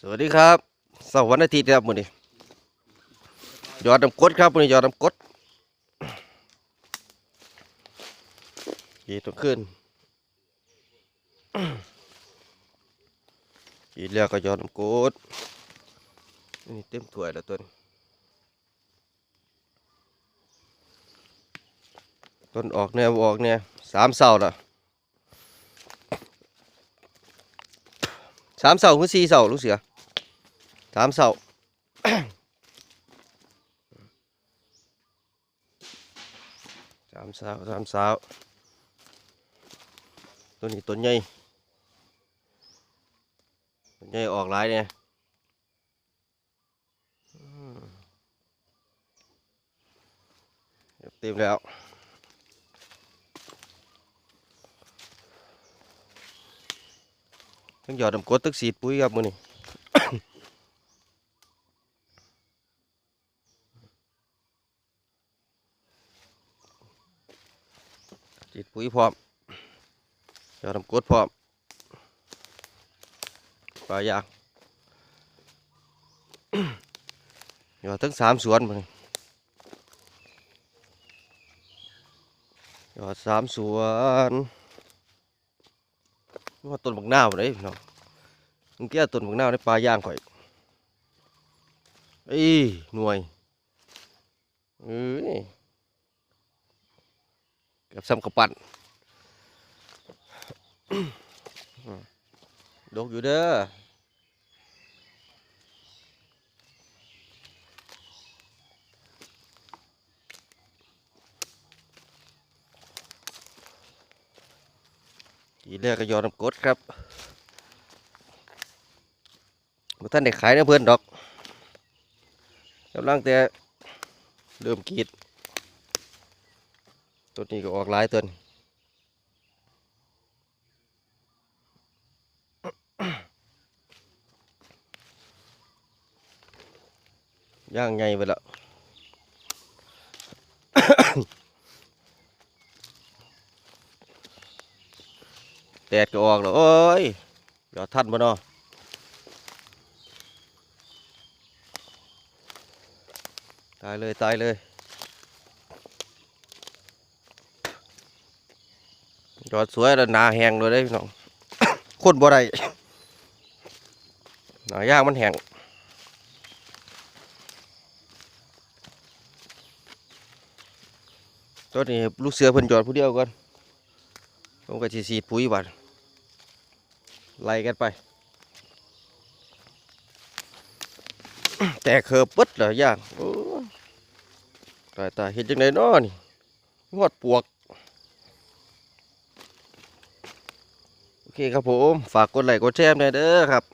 สวัสดีครับเสาร์วันอาทิตย์ครับมื้อนี้ยอดน้ำกดครับมื้อนี้ยอดน้ำกดยีต้องขึ้นยีแล้วก็ยอดน้ำกดนี่เต็มถ้วยแล้วต้นต้นออกแนวออกเนี่ยสามเสาละ สามเสาคือสี่เสาลูกเสือสามเสาสามเสาสามเสาตัวนี้ตัวใหญ่ตัวใหญ่ออกหลายเนี่ยอืมเต็มแล้ว ทั้งหยอดน้ำกรดทั้งสีดปุ๋ยครับมือนี่ฉีดปุ๋ยพร้อมเจะทำกรดพร้อมปลายางอยู่ทั้งสามสวนมันอยู่สามสวน ว่าต้นบักนาวเลยพี่น้องเมื่อกี้ต้นบักนาวในปลายางข่อยเอ้ยหน่วยเอ้ยกับซ้ำกับปั่นดกอยู่เด้อ ทีแรกก็ยอมน้ำกดครับท่านได้ขายนะเพื่อนดอกกำลังแต่เริ่มกีด ตัวนี้ก็ออกหลายตัวนย่างไงไปละ แดดก็ออกแล้วโอ้ยเดี๋ยวทันบ่เนาะตายเลยตายเลยยอดสวยแล้วนาแห้งเลยได้พี่น้องคนบ่ได้หนายางมันแห้งตัวนี้ลูกเสือเพิ่นยอดผู้เดียวก่อนผมก็สิฉีดปุ๋ยบัด ไล่กันไป แต่เคอปึ๊ดเหรอย่างตายตายเห็นจังไดเนาะนี่งอดปวก โอเคครับผม ฝากกดไลค์กดแชร์หน่อยเด้อครับ